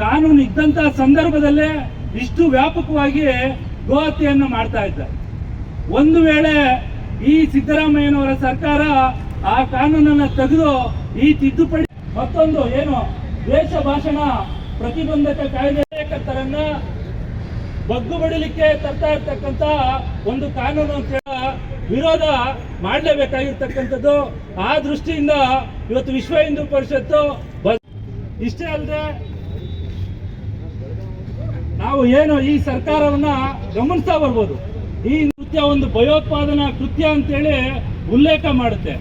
ಕಾನೂನು ಇದ್ದಂತಹ ಸಂದರ್ಭದಲ್ಲೇ ಇಷ್ಟು ವ್ಯಾಪಕವಾಗಿ ಗೋಹತ್ಯೆಯನ್ನು ಮಾಡ್ತಾ ಇದ್ದಾರೆ. ಒಂದು ವೇಳೆ ಈ ಸಿದ್ದರಾಮಯ್ಯನವರ ಸರ್ಕಾರ ಆ ಕಾನೂನನ್ನ ತೆಗೆದು ಈ ತಿದ್ದುಪಡಿ ಮತ್ತೊಂದು ಏನು ದ್ವೇಷ ಭಾಷಣ ಪ್ರತಿಬಂಧಕ ಕಾಯ್ದೆ ಕರ್ತರನ್ನ ಬಗ್ಗು ಬಡಿಲಿಕ್ಕೆ ತರ್ತಾ ಇರ್ತಕ್ಕಂತ ಒಂದು ಕಾನೂನು ಅಂತ ವಿರೋಧ ಮಾಡಲೇಬೇಕಾಗಿರ್ತಕ್ಕಂಥದ್ದು. ಆ ದೃಷ್ಟಿಯಿಂದ ಇವತ್ತು ವಿಶ್ವ ಹಿಂದೂ ಪರಿಷತ್ತು ಇಷ್ಟೇ ಅಲ್ಲದೆ ನಾವು ಏನು ಈ ಸರ್ಕಾರವನ್ನ ಗಮನಿಸ್ತಾ ಬರ್ಬೋದು. ಈ ನೃತ್ಯ ಒಂದು ಭಯೋತ್ಪಾದನಾ ಕೃತ್ಯ ಅಂತೇಳಿ ಉಲ್ಲೇಖ ಮಾಡುತ್ತೆ.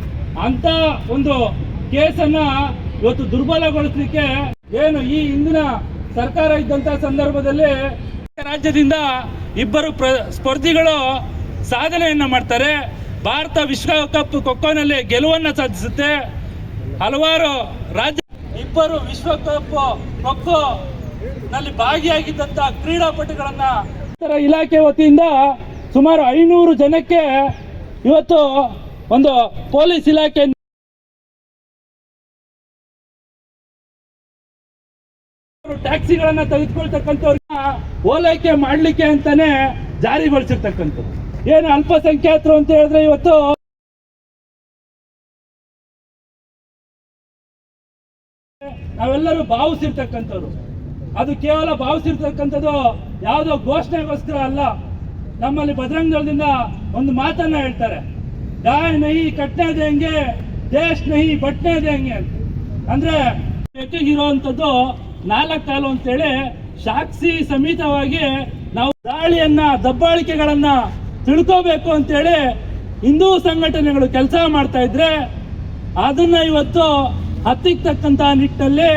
ಅಂತ ಒಂದು ಕೇಸನ್ನ ಇವತ್ತು ದುರ್ಬಲಗೊಳಿಸಲಿಕ್ಕೆ ಏನು ಈ ಹಿಂದಿನ ಸರ್ಕಾರ ಇದ್ದಂತ ಸಂದರ್ಭದಲ್ಲಿ ರಾಜ್ಯದಿಂದ ಇಬ್ಬರು ಪ್ರ, ಸ್ಪರ್ಧಿಗಳು ಸಾಧನೆಯನ್ನ ಮಾಡ್ತಾರೆ. ಭಾರತ ವಿಶ್ವಕಪ್ ಖೋಖೋನಲ್ಲಿ ಗೆಲುವನ್ನ ಸಾಧಿಸುತ್ತೆ. ಹಲವಾರು ರಾಜ್ಯ ಇಬ್ಬರು ವಿಶ್ವಕಪ್ ಖೋಖೋ ನಲ್ಲಿ ಭಾಗಿಯಾಗಿದ್ದಂತ ಕ್ರೀಡಾಪಟುಗಳನ್ನ ಇಲಾಖೆ ವತಿಯಿಂದ ಸುಮಾರು ಐನೂರು ಜನಕ್ಕೆ ಇವತ್ತು ಒಂದು ಪೊಲೀಸ್ ಇಲಾಖೆ ಟ್ಯಾಕ್ಸಿಗಳನ್ನ ತೆಗೆದುಕೊಳ್ತಕ್ಕಂಥವ್ರನ್ನ ಓಲೈಕೆ ಮಾಡ್ಲಿಕ್ಕೆ ಅಂತಾನೆ ಜಾರಿಗೊಳಿಸಿರ್ತಕ್ಕಂಥದ್ದು. ಏನು ಅಲ್ಪಸಂಖ್ಯಾತರು ಅಂತ ಹೇಳಿದ್ರೆ ಇವತ್ತು ನಾವೆಲ್ಲರೂ ಭಾವಿಸಿರ್ತಕ್ಕಂಥವ್ರು. ಅದು ಕೇವಲ ಭಾವಿಸಿರ್ತಕ್ಕಂಥದ್ದು ಯಾವುದೋ ಘೋಷಣೆಗೋಸ್ಕರ ಅಲ್ಲ. ನಮ್ಮಲ್ಲಿ ಬಜರಂಗದಳದಿಂದ ಒಂದು ಮಾತನ್ನ ಹೇಳ್ತಾರೆ. ದಾಯ್ ನಹಿ, ಕಟ್ನೆ ದೇಂಗೆ, ದೇಶ್ ನಹಿ, ಬಟ್ನೆ ದೇಂಗೆ ಅಂತ. ಅಂದ್ರೆ ಇರುವಂತದ್ದು ನಾಲ್ಕು ಕಾಲು ಅಂತೇಳಿ ಸಾಕ್ಷಿ ಸಮೇತವಾಗಿ ನಾವು ದಾಳಿಯನ್ನ, ದಬ್ಬಾಳಿಕೆಗಳನ್ನ ತಿಳ್ಕೋಬೇಕು ಅಂತೇಳಿ ಹಿಂದೂ ಸಂಘಟನೆಗಳು ಕೆಲಸ ಮಾಡ್ತಾ ಇದ್ರೆ ಅದನ್ನ ಇವತ್ತು ಹತ್ತಿಕ್ತಕ್ಕಂತಹ ನಿಟ್ಟಿನಲ್ಲಿ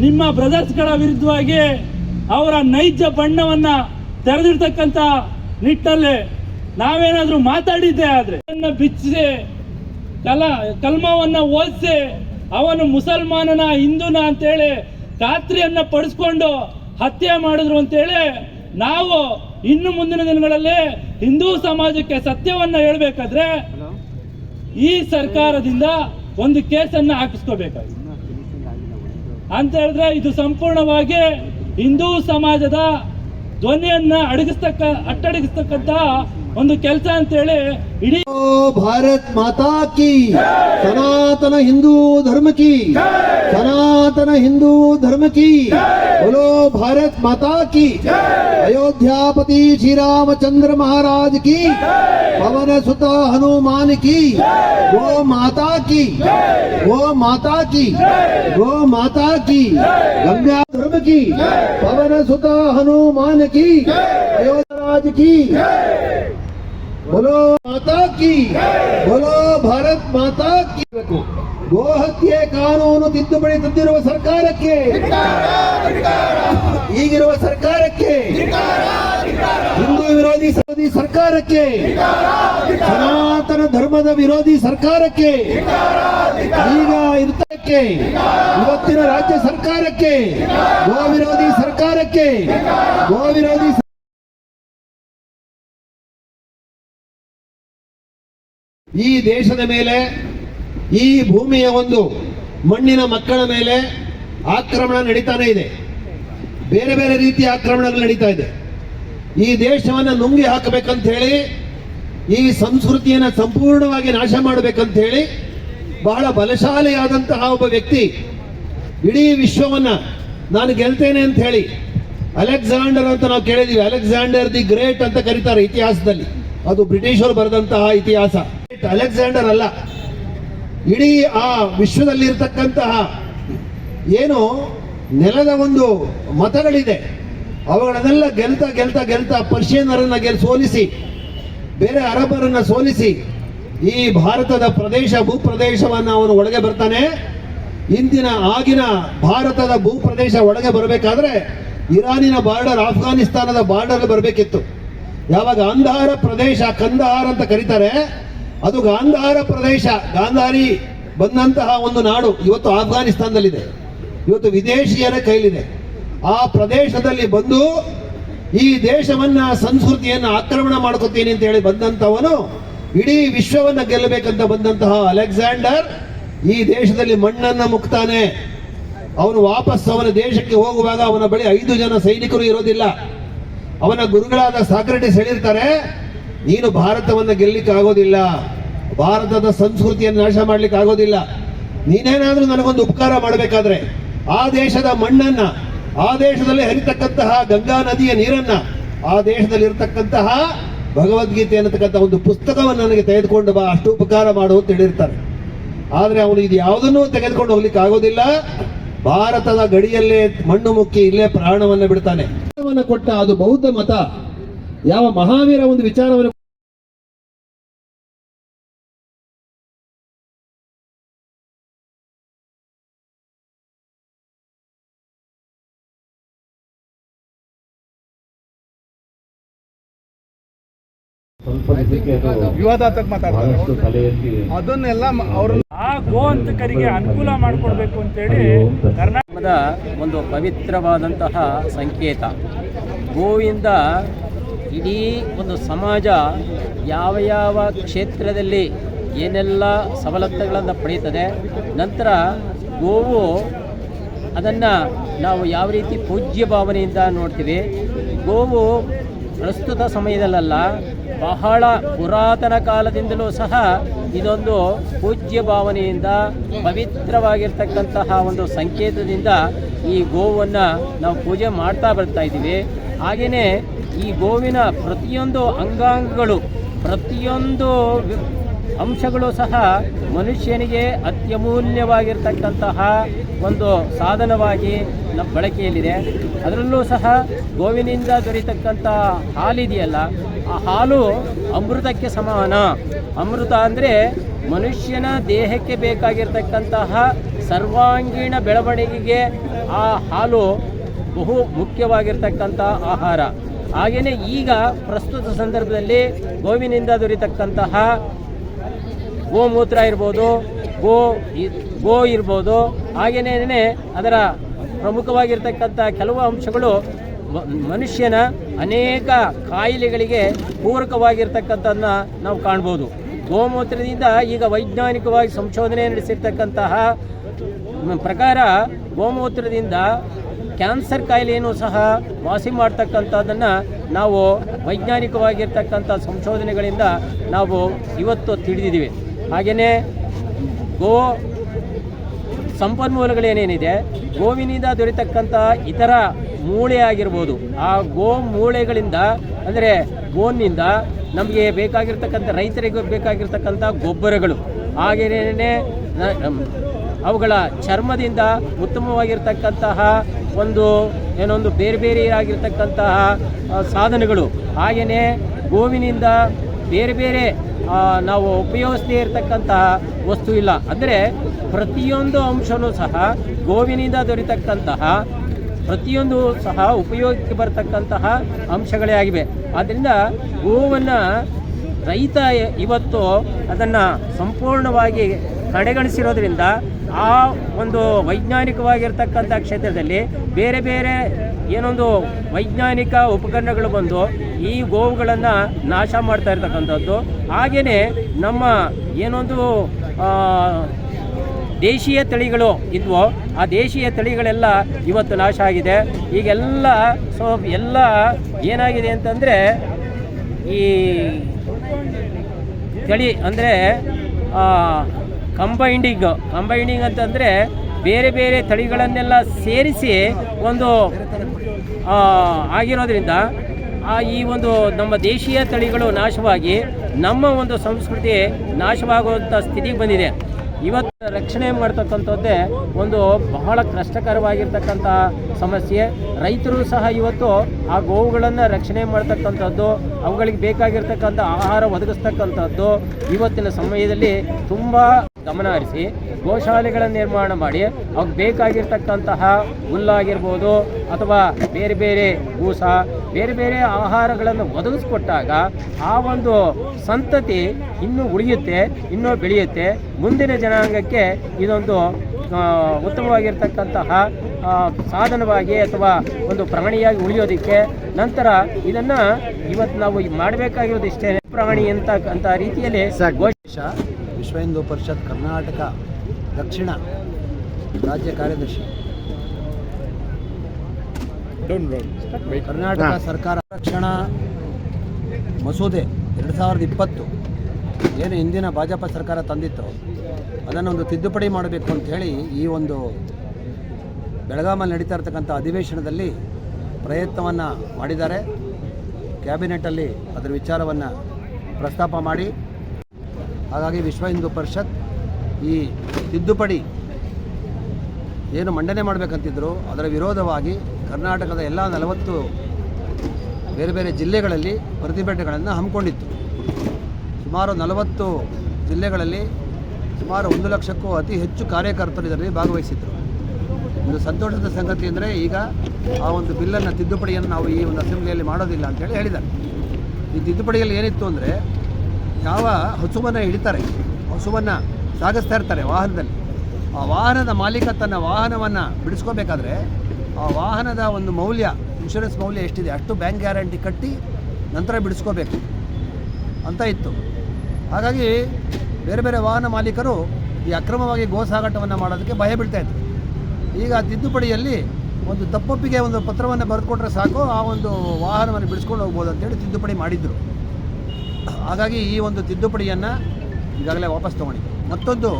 ನಿಮ್ಮ ಬ್ರದರ್ಸ್ಗಳ ವಿರುದ್ಧವಾಗಿ ಅವರ ನೈಜ ಬಣ್ಣವನ್ನ ತೆರೆದಿರ್ತಕ್ಕಂಥ ನಿಟ್ಟಲ್ಲಿ ನಾವೇನಾದರೂ ಮಾತಾಡಿದ್ದೆ ಆದರೆ ಬಿಚ್ಚಿಸಿ ಕಲ ಕಲ್ಮವನ್ನ ಓದಿಸಿ ಅವನು ಮುಸಲ್ಮಾನನ ಹಿಂದೂನ ಅಂತೇಳಿ ಖಾತ್ರಿಯನ್ನು ಪಡಿಸ್ಕೊಂಡು ಹತ್ಯೆ ಮಾಡಿದ್ರು ಅಂತೇಳಿ ನಾವು ಇನ್ನು ಮುಂದಿನ ದಿನಗಳಲ್ಲಿ ಹಿಂದೂ ಸಮಾಜಕ್ಕೆ ಸತ್ಯವನ್ನ ಹೇಳ್ಬೇಕಾದ್ರೆ ಈ ಸರ್ಕಾರದಿಂದ ಒಂದು ಕೇಸನ್ನ ಹಾಕಿಸ್ಕೋಬೇಕಾಗಿದೆ. ಅಂತ ಹೇಳಿದ್ರೆ ಇದು ಸಂಪೂರ್ಣವಾಗಿ ಹಿಂದೂ ಸಮಾಜದ ಧ್ವನಿಯನ್ನ ಅಡಗಿಸ್ತಕ್ಕ ಅಟ್ಟಡಗಿಸ್ತಕ್ಕಂತ ಒಂದು ಕೆಲಸ ಅಂತೇಳಿ ಇಡೀ बोलो भारत माता की सनातन हिंदू धर्म की सनातन हिंदू धर्म की बोलो भारत माता की अयोध्यापति श्री रामचंद्र महाराज की पवन सुत हनुमान की गो माता की गो माता की गो माता की गंगा धर्म की पवन सुत हनुमान की अयोध्या राज की बोलो माता की बोलो ಭಾರತ್ ಮಾತಾ ಕಿ ಗೋ ಹತ್ಯೆ ಕಾನೂನು ತಿದ್ದುಪಡಿ ತಂದಿರುವ ಸರ್ಕಾರಕ್ಕೆ ಈಗಿರುವ ಸರ್ಕಾರಕ್ಕೆ ಹಿಂದೂ ವಿರೋಧಿ ವಿರೋಧಿ ಸರ್ಕಾರಕ್ಕೆ ಸನಾತನ ಧರ್ಮದ ವಿರೋಧಿ ಸರ್ಕಾರಕ್ಕೆ ಈಗ ಇರ್ತಕ್ಕೆ ಇವತ್ತಿನ ರಾಜ್ಯ ಸರ್ಕಾರಕ್ಕೆ ಗೋ ವಿರೋಧಿ ಸರ್ಕಾರಕ್ಕೆ ಗೋ ವಿರೋಧಿ ಈ ದೇಶದ ಮೇಲೆ, ಈ ಭೂಮಿಯ ಒಂದು ಮಣ್ಣಿನ ಮಕ್ಕಳ ಮೇಲೆ ಆಕ್ರಮಣ ನಡೀತಾನೆ ಇದೆ. ಬೇರೆ ಬೇರೆ ರೀತಿಯ ಆಕ್ರಮಣಗಳು ನಡೀತಾ ಇದೆ. ಈ ದೇಶವನ್ನು ನುಂಗಿ ಹಾಕಬೇಕಂತ ಹೇಳಿ, ಈ ಸಂಸ್ಕೃತಿಯನ್ನು ಸಂಪೂರ್ಣವಾಗಿ ನಾಶ ಮಾಡಬೇಕಂತ ಹೇಳಿ ಬಹಳ ಬಲಶಾಲಿಯಾದಂತಹ ಒಬ್ಬ ವ್ಯಕ್ತಿ ಇಡೀ ವಿಶ್ವವನ್ನ ನಾನು ಗೆಲ್ತೇನೆ ಅಂತ ಹೇಳಿ ಅಲೆಕ್ಸಾಂಡರ್ ಅಂತ ನಾವು ಕೇಳಿದ್ದೀವಿ ಅಲೆಕ್ಸಾಂಡರ್ ದಿ ಗ್ರೇಟ್ ಅಂತ ಕರೀತಾರೆ ಇತಿಹಾಸದಲ್ಲಿ. ಅದು ಬ್ರಿಟಿಷರು ಬರೆದಂತಹ ಇತಿಹಾಸ. ಅಲೆಕ್ಸಾಂಡರ್ ಅಲ್ಲ. ಇಡೀ ಆ ವಿಶ್ವದಲ್ಲಿರ್ತಕ್ಕಂತಹ ಏನು ನೆಲದ ಒಂದು ಮತಗಳಿದೆ. ಅವುಗಳನ್ನೆಲ್ಲ ಗೆಲ್ತಾ ಗೆಲ್ತಾ ಗೆಲ್ತ ಪರ್ಷಿಯನ್ನರನ್ನು ಗೆಲ್, ಸೋಲಿಸಿ, ಬೇರೆ ಅರಬರನ್ನ ಸೋಲಿಸಿ, ಈ ಭಾರತದ ಪ್ರದೇಶ ಭೂಪ್ರದೇಶವನ್ನು ಅವನು ಒಳಗೆ ಬರ್ತಾನೆ. ಇಂದಿನ ಆಗಿನ ಭಾರತದ ಭೂಪ್ರದೇಶ ಒಳಗೆ ಬರಬೇಕಾದ್ರೆ ಇರಾನಿನ ಬಾರ್ಡರ್, ಆಫ್ಘಾನಿಸ್ತಾನದ ಬಾರ್ಡರ್ ಬರಬೇಕಿತ್ತು. ಯಾವಾಗ ಅಂಧಾರ ಪ್ರದೇಶ ಕಂದಹಾರ ಅಂತ ಕರೀತಾರೆ. ಅದು ಗಾಂಧಾರ ಪ್ರದೇಶ. ಗಾಂಧಾರಿ ಬಂದಂತಹ ಒಂದು ನಾಡು ಇವತ್ತು ಆಫ್ಘಾನಿಸ್ತಾನದಲ್ಲಿದೆ. ಇವತ್ತು ವಿದೇಶಿಯರ ಕೈಲಿದೆ. ಆ ಪ್ರದೇಶದಲ್ಲಿ ಬಂದು ಈ ದೇಶವನ್ನ, ಸಂಸ್ಕೃತಿಯನ್ನ ಆಕ್ರಮಣ ಮಾಡ್ಕೋತೀನಿ ಅಂತ ಹೇಳಿ ಬಂದಂತವನು ಇಡೀ ವಿಶ್ವವನ್ನ ಗೆಲ್ಲಬೇಕಂತ ಬಂದಂತಹ ಅಲೆಕ್ಸಾಂಡರ್ ಈ ದೇಶದಲ್ಲಿ ಮಣ್ಣನ್ನ ಮುಕ್ತಾನೆ. ಅವನು ವಾಪಸ್ ಅವನ ದೇಶಕ್ಕೆ ಹೋಗುವಾಗ ಅವನ ಬಳಿ ಐದು ಜನ ಸೈನಿಕರು ಇರೋದಿಲ್ಲ. ಅವನ ಗುರುಗಳಾದ ಸಾಕ್ರೆಟಿಸ್ ಹೇಳಿರ್ತಾರೆ ನೀನು ಭಾರತವನ್ನು ಗೆಲ್ಲಿಕ್ಕೆ ಆಗೋದಿಲ್ಲ ಭಾರತದ ಸಂಸ್ಕೃತಿಯನ್ನು ನಾಶ ಮಾಡ್ಲಿಕ್ಕೆ ಆಗೋದಿಲ್ಲ ನೀನೇನಾದ್ರೂ ನನಗೊಂದು ಉಪಕಾರ ಮಾಡಬೇಕಾದ್ರೆ ಆ ದೇಶದ ಮಣ್ಣನ್ನ, ಆ ದೇಶದಲ್ಲಿ ಹರಿತಕ್ಕಂತಹ ಗಂಗಾ ನದಿಯ ನೀರನ್ನ, ಆ ದೇಶದಲ್ಲಿ ಇರತಕ್ಕಂತಹ ಭಗವದ್ಗೀತೆ ಅನ್ನತಕ್ಕಂಥ ಒಂದು ಪುಸ್ತಕವನ್ನು ನನಗೆ ತೆಗೆದುಕೊಂಡು ಬಾ, ಅಷ್ಟು ಉಪಕಾರ ಮಾಡು ಅಂತ ಹೇಳಿರ್ತಾರೆ. ಆದರೆ ಅವನು ಇದು ಯಾವುದನ್ನೂ ತೆಗೆದುಕೊಂಡು ಹೋಗ್ಲಿಕ್ಕೆ ಆಗೋದಿಲ್ಲ ಭಾರತದ ಗಡಿಯಲ್ಲೇ ಮಣ್ಣು ಮುಕ್ಕಿ ಇಲ್ಲೇ ಪ್ರಾಣವನ್ನು ಬಿಡ್ತಾನೆ. ಕೊಟ್ಟ ಅದು ಬೌದ್ಧ ಮತ. ಯಾವ ಮಹಾವೀರ ಒಂದು ವಿಚಾರವನ್ನು ವಿವಾದಾತ್ಮಕ ಮಾತಾಡ್ತಾರೆ. ಎತ್ತಿ ಅದನ್ನೆಲ್ಲ ಅವರು ಆ ಗೋವಂತಕರಿಗೆ ಅನುಕೂಲ ಮಾಡಿಕೊಡ್ಬೇಕು ಅಂತೇಳಿ ಕರ್ನಾಟಕದ ಒಂದು ಪವಿತ್ರವಾದಂತಹ ಸಂಕೇತ. ಗೋವಿಂದ ಇಡೀ ಒಂದು ಸಮಾಜ ಯಾವ ಯಾವ ಕ್ಷೇತ್ರದಲ್ಲಿ ಏನೆಲ್ಲ ಸವಲತ್ತುಗಳನ್ನು ಪಡೆಯುತ್ತದೆ ನಂತರ ಗೋವು ಅದನ್ನು ನಾವು ಯಾವ ರೀತಿ ಪೂಜ್ಯ ಭಾವನೆಯಿಂದ ನೋಡ್ತೀವಿ. ಗೋವು ಪ್ರಸ್ತುತ ಸಮಯದಲ್ಲ ಬಹಳ ಪುರಾತನ ಕಾಲದಿಂದಲೂ ಸಹ ಇದೊಂದು ಪೂಜ್ಯ ಭಾವನೆಯಿಂದ ಪವಿತ್ರವಾಗಿರ್ತಕ್ಕಂತಹ ಒಂದು ಸಂಕೇತದಿಂದ ಈ ಗೋವನ್ನು ನಾವು ಪೂಜೆ ಮಾಡ್ತಾ ಬರ್ತಾ ಇದ್ದೀವಿ. ಹಾಗೆಯೇ ಈ ಗೋವಿನ ಪ್ರತಿಯೊಂದು ಅಂಗಾಂಗಗಳು, ಪ್ರತಿಯೊಂದು ಅಂಶಗಳು ಸಹ ಮನುಷ್ಯನಿಗೆ ಅತ್ಯಮೂಲ್ಯವಾಗಿರ್ತಕ್ಕಂತಹ ಒಂದು ಸಾಧನವಾಗಿ ನಮ್ಮ ಬಳಕೆಯಲ್ಲಿದೆ. ಅದರಲ್ಲೂ ಸಹ ಗೋವಿನಿಂದ ದೊರೆತಕ್ಕಂಥ ಹಾಲಿದೆಯಲ್ಲ, ಆ ಹಾಲು ಅಮೃತಕ್ಕೆ ಸಮಾನ. ಅಮೃತ ಅಂದರೆ ಮನುಷ್ಯನ ದೇಹಕ್ಕೆ ಬೇಕಾಗಿರ್ತಕ್ಕಂತಹ ಸರ್ವಾಂಗೀಣ ಬೆಳವಣಿಗೆಗೆ ಆ ಹಾಲು ಬಹು ಮುಖ್ಯವಾಗಿರ್ತಕ್ಕಂಥ ಆಹಾರ. ಹಾಗೆಯೇ ಈಗ ಪ್ರಸ್ತುತ ಸಂದರ್ಭದಲ್ಲಿ ಗೋವಿನಿಂದ ದೊರೆತಕ್ಕಂತಹ ಗೋಮೂತ್ರ ಇರ್ಬೋದು, ಗೋ ಗೋ ಇರ್ಬೋದು ಹಾಗೆಯೇ ಅದರ ಪ್ರಮುಖವಾಗಿರ್ತಕ್ಕಂಥ ಕೆಲವು ಅಂಶಗಳು ಮನುಷ್ಯನ ಅನೇಕ ಕಾಯಿಲೆಗಳಿಗೆ ಪೂರಕವಾಗಿರ್ತಕ್ಕಂಥದ್ದನ್ನ ನಾವು ಕಾಣ್ಬೋದು. ಗೋಮೂತ್ರದಿಂದ ಈಗ ವೈಜ್ಞಾನಿಕವಾಗಿ ಸಂಶೋಧನೆ ನಡೆಸಿರ್ತಕ್ಕಂತಹ ಪ್ರಕಾರ ಗೋಮೂತ್ರದಿಂದ ಕ್ಯಾನ್ಸರ್ ಕಾಯಿಲೆಯನ್ನು ಸಹ ವಾಸಿ ಮಾಡ್ತಕ್ಕಂಥದ್ದನ್ನು ನಾವು ವೈಜ್ಞಾನಿಕವಾಗಿರ್ತಕ್ಕಂಥ ಸಂಶೋಧನೆಗಳಿಂದ ನಾವು ಇವತ್ತು ತಿಳಿದಿದ್ದೀವಿ. ಹಾಗೆಯೇ ಗೋ ಸಂಪನ್ಮೂಲಗಳೇನೇನಿದೆ? ಗೋವಿನಿಂದ ದೊರೆತಕ್ಕಂಥ ಇತರ ಮೂಳೆ ಆಗಿರ್ಬೋದು. ಆ ಗೋ ಮೂಳೆಗಳಿಂದ, ಅಂದರೆ ಗೋನಿಂದ ನಮಗೆ ಬೇಕಾಗಿರ್ತಕ್ಕಂಥ, ರೈತರಿಗೆ ಬೇಕಾಗಿರ್ತಕ್ಕಂಥ ಗೊಬ್ಬರಗಳು. ಹಾಗೆಯೇ ಅವುಗಳ ಚರ್ಮದಿಂದ ಉತ್ತಮವಾಗಿರ್ತಕ್ಕಂತಹ ಒಂದು, ಏನೊಂದು ಬೇರೆ ಬೇರೆ ಆಗಿರ್ತಕ್ಕಂತಹ ಸಾಧನಗಳು. ಹಾಗೆಯೇ ಗೋವಿನಿಂದ ಬೇರೆ ಬೇರೆ ನಾವು ಉಪಯೋಗಿಸದೇ ಇರತಕ್ಕಂತಹ ವಸ್ತು ಇಲ್ಲ. ಅಂದರೆ ಪ್ರತಿಯೊಂದು ಅಂಶವೂ ಸಹ ಗೋವಿನಿಂದ ದೊರೆತಕ್ಕಂತಹ, ಪ್ರತಿಯೊಂದು ಸಹ ಉಪಯೋಗಕ್ಕೆ ಬರತಕ್ಕಂತಹ ಅಂಶಗಳೇ ಆಗಿವೆ. ಆದ್ದರಿಂದ ಗೋವನ್ನು ರೈತ ಇವತ್ತು ಅದನ್ನು ಸಂಪೂರ್ಣವಾಗಿ ಕಡೆಗಣಿಸಿರೋದ್ರಿಂದ ಆ ಒಂದು ವೈಜ್ಞಾನಿಕವಾಗಿರ್ತಕ್ಕಂಥ ಕ್ಷೇತ್ರದಲ್ಲಿ ಬೇರೆ ಬೇರೆ ಏನೊಂದು ವೈಜ್ಞಾನಿಕ ಉಪಕರಣಗಳು ಬಂದು ಈ ಗೋವುಗಳನ್ನು ನಾಶ ಮಾಡ್ತಾ ಇರ್ತಕ್ಕಂಥದ್ದು. ಹಾಗೆಯೇ ನಮ್ಮ ಏನೊಂದು ದೇಶೀಯ ತಳಿಗಳು ಇದ್ವೋ, ಆ ದೇಶೀಯ ತಳಿಗಳೆಲ್ಲ ಇವತ್ತು ನಾಶ ಆಗಿದೆ. ಈಗೆಲ್ಲ ಸೊ, ಎಲ್ಲ ಏನಾಗಿದೆ ಅಂತಂದರೆ ಈ ತಳಿ ಅಂದರೆ ಕಂಬೈಂಡಿಂಗ್ ಕಂಬೈಂಡಿಂಗ್ ಅಂತಂದರೆ ಬೇರೆ ಬೇರೆ ತಳಿಗಳನ್ನೆಲ್ಲ ಸೇರಿಸಿ ಒಂದು ಆಗಿರೋದ್ರಿಂದ, ಆ, ಈ ಒಂದು ನಮ್ಮ ದೇಶೀಯ ತಳಿಗಳು ನಾಶವಾಗಿ, ನಮ್ಮ ಒಂದು ಸಂಸ್ಕೃತಿ ನಾಶವಾಗುವಂಥ ಸ್ಥಿತಿಗೆ ಬಂದಿದೆ. ಇವತ್ತು ರಕ್ಷಣೆ ಮಾಡ್ತಕ್ಕಂಥದ್ದೇ ಒಂದು ಬಹಳ ಕಷ್ಟಕರವಾಗಿರ್ತಕ್ಕಂಥ ಸಮಸ್ಯೆ. ರೈತರು ಸಹ ಇವತ್ತು ಆ ಗೋವುಗಳನ್ನು ರಕ್ಷಣೆ ಮಾಡ್ತಕ್ಕಂಥದ್ದು, ಅವುಗಳಿಗೆ ಬೇಕಾಗಿರ್ತಕ್ಕಂಥ ಆಹಾರ ಒದಗಿಸ್ತಕ್ಕಂಥದ್ದು, ಇವತ್ತಿನ ಸಮಯದಲ್ಲಿ ತುಂಬ ಗಮನ ಹರಿಸಿ ಗೋಶಾಲೆಗಳ ನಿರ್ಮಾಣ ಮಾಡಿ ಅವ್ರಿಗೆ ಬೇಕಾಗಿರ್ತಕ್ಕಂತಹ ಹುಲ್ಲಾಗಿರ್ಬೋದು ಅಥವಾ ಬೇರೆ ಬೇರೆ ಬೂಸ ಬೇರೆ ಬೇರೆ ಆಹಾರಗಳನ್ನು ಒದಗಿಸ್ಕೊಟ್ಟಾಗ ಆ ಒಂದು ಸಂತತಿ ಇನ್ನೂ ಉಳಿಯುತ್ತೆ ಇನ್ನೂ ಬೆಳೆಯುತ್ತೆ. ಮುಂದಿನ ಜನಾಂಗಕ್ಕೆ ಇದೊಂದು ಉತ್ತಮವಾಗಿರ್ತಕ್ಕಂತಹ ಸಾಧನವಾಗಿ ಅಥವಾ ಒಂದು ಪ್ರಾಣಿಯಾಗಿ ಉಳಿಯೋದಕ್ಕೆ ನಂತರ ಇದನ್ನು ಇವತ್ತು ನಾವು ಮಾಡಬೇಕಾಗಿರೋದು ಇಷ್ಟೇ. ಪ್ರಾಣಿ ಅಂತ ಅಂತ ರೀತಿಯಲ್ಲಿ ಗೋ- ದೇಶ ವಿಶ್ವ ಹಿಂದೂ ಪರಿಷತ್ ಕರ್ನಾಟಕ ದಕ್ಷಿಣ ರಾಜ್ಯ ಕಾರ್ಯದರ್ಶಿ. ಕರ್ನಾಟಕ ಸರ್ಕಾರ ರಕ್ಷಣಾ ಮಸೂದೆ ಎರಡು ಸಾವಿರದ ಇಪ್ಪತ್ತು ಏನು ಹಿಂದಿನ ಭಾಜಪ ಸರ್ಕಾರ ತಂದಿತ್ತು ಅದನ್ನು ಒಂದು ತಿದ್ದುಪಡಿ ಮಾಡಬೇಕು ಅಂತ ಹೇಳಿ ಈ ಒಂದು ಬೆಳಗಾಮಲ್ಲಿ ನಡೀತಾ ಇರತಕ್ಕಂಥ ಅಧಿವೇಶನದಲ್ಲಿ ಪ್ರಯತ್ನವನ್ನು ಮಾಡಿದ್ದಾರೆ. ಕ್ಯಾಬಿನೆಟಲ್ಲಿ ಅದರ ವಿಚಾರವನ್ನು ಪ್ರಸ್ತಾಪ ಮಾಡಿ ಹಾಗಾಗಿ ವಿಶ್ವ ಹಿಂದೂ ಪರಿಷತ್ ಈ ತಿದ್ದುಪಡಿ ಏನು ಮಂಡನೆ ಮಾಡಬೇಕಂತಿದ್ರು, ಅದರ ವಿರೋಧವಾಗಿ ಕರ್ನಾಟಕದ ಎಲ್ಲ ನಲವತ್ತು ಬೇರೆ ಬೇರೆ ಜಿಲ್ಲೆಗಳಲ್ಲಿ ಪ್ರತಿಭಟನೆಗಳನ್ನು ಹಮ್ಮಿಕೊಂಡಿತ್ತು. ಸುಮಾರು ನಲವತ್ತು ಜಿಲ್ಲೆಗಳಲ್ಲಿ ಸುಮಾರು ಒಂದು ಲಕ್ಷಕ್ಕೂ ಅತಿ ಹೆಚ್ಚು ಕಾರ್ಯಕರ್ತರು ಇದರಲ್ಲಿ ಭಾಗವಹಿಸಿದ್ದರು ಒಂದು ಸಂತೋಷದ ಸಂಗತಿ ಅಂದರೆ ಈಗ ಆ ಒಂದು ಬಿಲ್ಲನ್ನು, ತಿದ್ದುಪಡಿಯನ್ನು ನಾವು ಈ ಒಂದು ಅಸೆಂಬ್ಲಿಯಲ್ಲಿ ಮಾಡೋದಿಲ್ಲ ಅಂತೇಳಿ ಹೇಳಿದ್ದಾರೆ. ಈ ತಿದ್ದುಪಡಿಯಲ್ಲಿ ಏನಿತ್ತು ಅಂದರೆ ಯಾವ ಹಸುವನ್ನು ಹಿಡಿತಾರೆ? ಹಸುವನ್ನು ಸಾಗಿಸ್ತಾ ಇರ್ತಾರೆ ವಾಹನದಲ್ಲಿ. ಆ ವಾಹನದ ಮಾಲೀಕ ತನ್ನ ವಾಹನವನ್ನು ಬಿಡಿಸ್ಕೋಬೇಕಾದ್ರೆ ಆ ವಾಹನದ ಒಂದು ಮೌಲ್ಯ ಇನ್ಶೂರೆನ್ಸ್ ಮೌಲ್ಯ ಎಷ್ಟಿದೆ? ಅಷ್ಟು ಬ್ಯಾಂಕ್ ಗ್ಯಾರಂಟಿ ಕಟ್ಟಿ ನಂತರ ಬಿಡಿಸ್ಕೋಬೇಕು ಅಂತ ಇತ್ತು. ಹಾಗಾಗಿ ಬೇರೆ ಬೇರೆ ವಾಹನ ಮಾಲೀಕರು ಈ ಅಕ್ರಮವಾಗಿ ಗೋ ಸಾಗಾಟವನ್ನು ಮಾಡೋದಕ್ಕೆ ಭಯ ಬೀಳ್ತಾ ಇದ್ರು ಈಗ ತಿದ್ದುಪಡಿಯಲ್ಲಿ ಒಂದು ತಪ್ಪೊಪ್ಪಿಗೆ ಒಂದು ಪತ್ರವನ್ನು ಬರೆದುಕೊಟ್ರೆ ಸಾಕು, ಆ ಒಂದು ವಾಹನವನ್ನು ಬಿಡಿಸ್ಕೊಂಡು ಹೋಗ್ಬೋದು ಅಂತೇಳಿ ತಿದ್ದುಪಡಿ ಮಾಡಿದ್ರು. ಹಾಗಾಗಿ ಈ ಒಂದು ತಿದ್ದುಪಡಿಯನ್ನು ಈಗಾಗಲೇ ವಾಪಸ್ ತೊಗೊಂಡಿದ್ದೆ. ಮತ್ತೊಂದು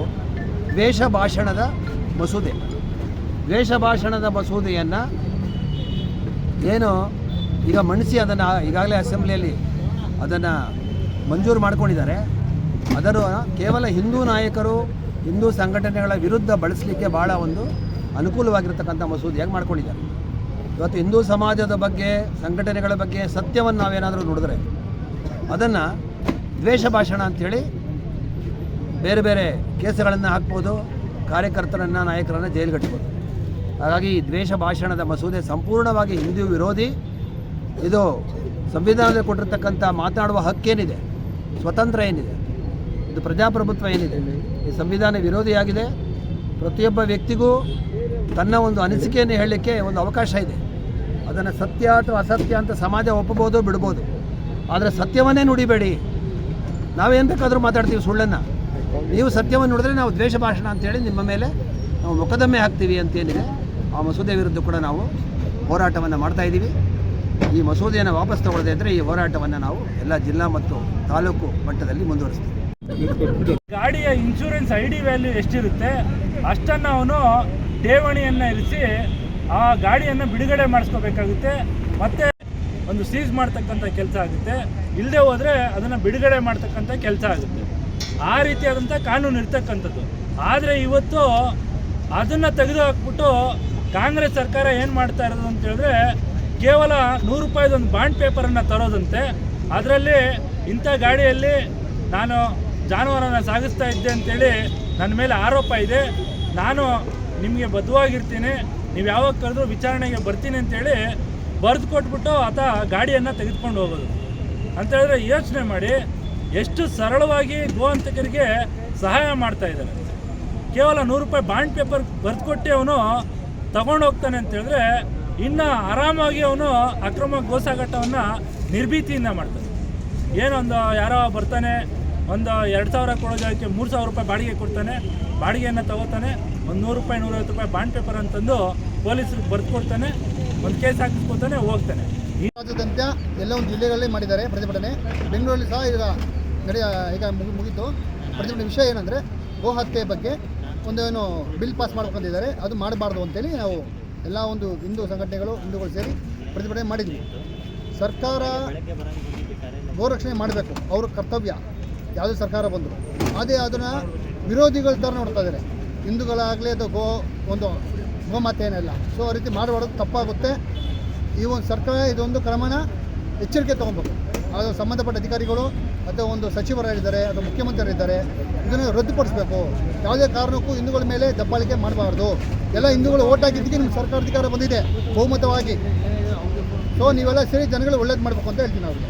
ದ್ವೇಷ ಭಾಷಣದ ಮಸೂದೆ. ದ್ವೇಷ ಭಾಷಣದ ಮಸೂದೆಯನ್ನು ಏನು ಈಗ ಮಣಿಸಿ ಅದನ್ನು ಈಗಾಗಲೇ ಅಸೆಂಬ್ಲಿಯಲ್ಲಿ ಅದನ್ನು ಮಂಜೂರು ಮಾಡ್ಕೊಂಡಿದ್ದಾರೆ. ಅದರ ಕೇವಲ ಹಿಂದೂ ನಾಯಕರು, ಹಿಂದೂ ಸಂಘಟನೆಗಳ ವಿರುದ್ಧ ಬಳಸಲಿಕ್ಕೆ ಭಾಳ ಒಂದು ಅನುಕೂಲವಾಗಿರ್ತಕ್ಕಂಥ ಮಸೂದೆಯಾಗಿ ಮಾಡ್ಕೊಂಡಿದ್ದಾರೆ. ಇವತ್ತು ಹಿಂದೂ ಸಮಾಜದ ಬಗ್ಗೆ, ಸಂಘಟನೆಗಳ ಬಗ್ಗೆ ಸತ್ಯವನ್ನು ನಾವೇನಾದರೂ ನೋಡಿದ್ರೆ ಅದನ್ನು ದ್ವೇಷ ಭಾಷಣ ಅಂಥೇಳಿ ಬೇರೆ ಬೇರೆ ಕೇಸುಗಳನ್ನು ಹಾಕ್ಬೋದು, ಕಾರ್ಯಕರ್ತರನ್ನು, ನಾಯಕರನ್ನು ಜೈಲಿಗಟ್ಬೋದು ಹಾಗಾಗಿ ಈ ದ್ವೇಷ ಭಾಷಣದ ಮಸೂದೆ ಸಂಪೂರ್ಣವಾಗಿ ಹಿಂದೂ ವಿರೋಧಿ. ಇದು ಸಂವಿಧಾನದಲ್ಲಿ ಕೊಟ್ಟಿರ್ತಕ್ಕಂಥ ಮಾತನಾಡುವ ಹಕ್ಕೇನಿದೆ ಸ್ವತಂತ್ರ ಏನಿದೆ? ಇದು ಪ್ರಜಾಪ್ರಭುತ್ವ ಏನಿದೆ? ಈ ಸಂವಿಧಾನ ವಿರೋಧಿಯಾಗಿದೆ. ಪ್ರತಿಯೊಬ್ಬ ವ್ಯಕ್ತಿಗೂ ತನ್ನ ಒಂದು ಅನಿಸಿಕೆಯನ್ನು ಹೇಳಲಿಕ್ಕೆ ಒಂದು ಅವಕಾಶ ಇದೆ. ಅದನ್ನು ಸತ್ಯ ಅಥವಾ ಅಸತ್ಯ ಅಂತ ಸಮಾಜ ಒಪ್ಪಬೋದು ಬಿಡ್ಬೋದು. ಆದರೆ ಸತ್ಯವನ್ನೇ ನುಡಿಬೇಡಿ. ನಾವೇನು ಬೇಕಾದರೂ ಮಾತಾಡ್ತೀವಿ ಸುಳ್ಳನ್ನು. ನೀವು ಸತ್ಯವನ್ನು ನೋಡಿದ್ರೆ ನಾವು ದ್ವೇಷ ಭಾಷಣ ಅಂತೇಳಿ ನಿಮ್ಮ ಮೇಲೆ ನಾವು ಮೊಕದ್ದಮೆ ಹಾಕ್ತೀವಿ ಅಂತೇನಿದೆ ಆ ಮಸೂದೆ ವಿರುದ್ಧ ಕೂಡ ನಾವು ಹೋರಾಟವನ್ನು ಮಾಡ್ತಾ ಇದ್ದೀವಿ ಈ ಮಸೂದೆಯನ್ನು ವಾಪಸ್ ತಗೊಳ್ಳದೆ ಇದ್ದರೆ ಈ ಹೋರಾಟವನ್ನು ನಾವು ಎಲ್ಲ ಜಿಲ್ಲಾ ಮತ್ತು ತಾಲೂಕು ಮಟ್ಟದಲ್ಲಿ ಮುಂದುವರಿಸ್ತೀವಿ. ಗಾಡಿಯ ಇನ್ಶೂರೆನ್ಸ್ ಐ ಡಿ ವ್ಯಾಲ್ಯೂ ಎಷ್ಟಿರುತ್ತೆ? ಅಷ್ಟನ್ನು ಅವನು ಠೇವಣಿಯನ್ನು ಇರಿಸಿ ಆ ಗಾಡಿಯನ್ನು ಬಿಡುಗಡೆ ಮಾಡಿಸ್ಕೋಬೇಕಾಗುತ್ತೆ. ಮತ್ತೆ ಒಂದು ಸೀಸ್ ಮಾಡ್ತಕ್ಕಂಥ ಕೆಲಸ ಆಗುತ್ತೆ. ಇಲ್ಲದೆ ಹೋದರೆ ಅದನ್ನು ಬಿಡುಗಡೆ ಮಾಡ್ತಕ್ಕಂಥ ಕೆಲಸ ಆಗುತ್ತೆ. ಆ ರೀತಿಯಾದಂಥ ಕಾನೂನು ಇರ್ತಕ್ಕಂಥದ್ದು. ಆದರೆ ಇವತ್ತು ಅದನ್ನು ತೆಗೆದುಹಾಕ್ಬಿಟ್ಟು ಕಾಂಗ್ರೆಸ್ ಸರ್ಕಾರ ಏನು ಮಾಡ್ತಾ ಇರೋದು ಅಂತ ಹೇಳಿದ್ರೆ, ಕೇವಲ ನೂರು ರೂಪಾಯಿದೊಂದು ಬಾಂಡ್ ಪೇಪರನ್ನು ತರೋದಂತೆ. ಅದರಲ್ಲಿ ಇಂಥ ಗಾಡಿಯಲ್ಲಿ ನಾನು ಜಾನುವಾರನ ಸಾಗಿಸ್ತಾ ಇದ್ದೆ ಅಂತೇಳಿ ನನ್ನ ಮೇಲೆ ಆರೋಪ ಇದೆ. ನಾನು ನಿಮಗೆ ಬದ್ಧವಾಗಿರ್ತೀನಿ. ನೀವು ಯಾವಾಗ ಕರೆದ್ರೂ ವಿಚಾರಣೆಗೆ ಬರ್ತೀನಿ ಅಂತೇಳಿ ಬರೆದು ಕೊಟ್ಬಿಟ್ಟು ಆತ ಗಾಡಿಯನ್ನು ತೆಗೆದುಕೊಂಡು ಹೋಗೋದು. ಅಂತ ಹೇಳಿದ್ರೆ ಯೋಚನೆ ಮಾಡಿ ಎಷ್ಟು ಸರಳವಾಗಿ ಗೋವಂತಕರಿಗೆ ಸಹಾಯ ಮಾಡ್ತಾ ಇದ್ದಾರೆ. ಕೇವಲ ನೂರು ರೂಪಾಯಿ ಬಾಂಡ್ ಪೇಪರ್ ಬರೆದುಕೊಟ್ಟು ಅವನು ತಗೊಂಡು ಹೋಗ್ತಾನೆ ಅಂತ ಹೇಳಿದ್ರೆ ಇನ್ನು ಆರಾಮಾಗಿ ಅವನು ಅಕ್ರಮ ಗೋಸಾಗಾಟವನ್ನು ನಿರ್ಭೀತಿಯಿಂದ ಮಾಡ್ತಾನೆ. ಏನೊಂದು ಯಾರೋ ಬರ್ತಾನೆ, ಒಂದು ಎರಡು ಸಾವಿರ ಕೊಡೋ ಜಾಗಕ್ಕೆ ಮೂರು ಸಾವಿರ ರೂಪಾಯಿ ಬಾಡಿಗೆ ಕೊಡ್ತಾನೆ, ಬಾಡಿಗೆಯನ್ನು ತಗೋತಾನೆ, ಒಂದು ನೂರು ರೂಪಾಯಿ, ನೂರೈವತ್ತು ರೂಪಾಯಿ ಬಾಂಡ್ ಪೇಪರ್ ಅಂತಂದು ಪೊಲೀಸರಿಗೆ ಬರೆದು ಕೊಡ್ತಾನೆ. ಒಂದು ಕೇಸ್ ಹಾಕಿಸ್ಕೊತಾನೆ ಹೋಗ್ತಾನೆ. ಎಲ್ಲ ಒಂದು ಜಿಲ್ಲೆಗಳಲ್ಲಿ ಮಾಡಿದ್ದಾರೆ ಪ್ರತಿಭಟನೆ. ಬೆಂಗಳೂರಲ್ಲಿ ಸಹ ಈಗ ನಡೆಯ ಈಗ ಮುಗಿ, ಮುಗೀತು. ಪ್ರತಿಭಟನೆ ವಿಷಯ ಏನಂದರೆ ಗೋ ಹತ್ಯೆ ಬಗ್ಗೆ ಒಂದೇನು ಬಿಲ್ ಪಾಸ್ ಮಾಡ್ಬೇಕಂತಿದ್ದಾರೆ ಅದು ಮಾಡಬಾರ್ದು ಅಂತೇಳಿ ನಾವು ಎಲ್ಲ ಒಂದು ಹಿಂದೂ ಸಂಘಟನೆಗಳು, ಹಿಂದೂಗಳು ಸೇರಿ ಪ್ರತಿಭಟನೆ ಮಾಡಿದ್ವಿ. ಸರ್ಕಾರ ಗೋರಕ್ಷಣೆ ಮಾಡಬೇಕು. ಅವ್ರ ಕರ್ತವ್ಯ. ಯಾವುದೇ ಸರ್ಕಾರ ಬಂದರು. ಅದೇ ಅದನ್ನು ವಿರೋಧಿಗಳ ಥರ ನೋಡ್ತಾ ಇದ್ದಾರೆ ಹಿಂದೂಗಳಾಗಲಿ ಅದು ಗೋ ಒಂದು ಗೋಮಾತೆ ಏನಲ್ಲ ಸೊ ಆ ರೀತಿ ಮಾಡಬಾರ್ದು, ತಪ್ಪಾಗುತ್ತೆ. ಈ ಒಂದು ಸರ್ಕಾರ ಇದೊಂದು ಕ್ರಮನ ಎಚ್ಚರಿಕೆ ತೊಗೊಬೇಕು. ಅದು ಸಂಬಂಧಪಟ್ಟ ಅಧಿಕಾರಿಗಳು ಅಥವಾ ಒಂದು ಸಚಿವರಿದ್ದಾರೆ, ಅಥವಾ ಮುಖ್ಯಮಂತ್ರಿಗಳಿದ್ದಾರೆ ಇದನ್ನು ರದ್ದುಪಡಿಸಬೇಕು. ಯಾವುದೇ ಕಾರಣಕ್ಕೂ ಹಿಂದೂಗಳ ಮೇಲೆ ದಬ್ಬಾಳಿಕೆ ಮಾಡಬಾರ್ದು. ಎಲ್ಲ ಹಿಂದೂಗಳು ಓಟ್ ಹಾಕಿದ್ದಕ್ಕೆ ನಿಮ್ಮ ಸರ್ಕಾರ ಅಧಿಕಾರ ಬಂದಿದೆ, ಬಹುಮತವಾಗಿ. ಸೊ ನೀವೆಲ್ಲ ಸೇರಿ ಜನಗಳು ಒಳ್ಳೇದು ಮಾಡಬೇಕು ಅಂತ ಹೇಳ್ತೀನಿ ಅವ್ರಿಗೆ.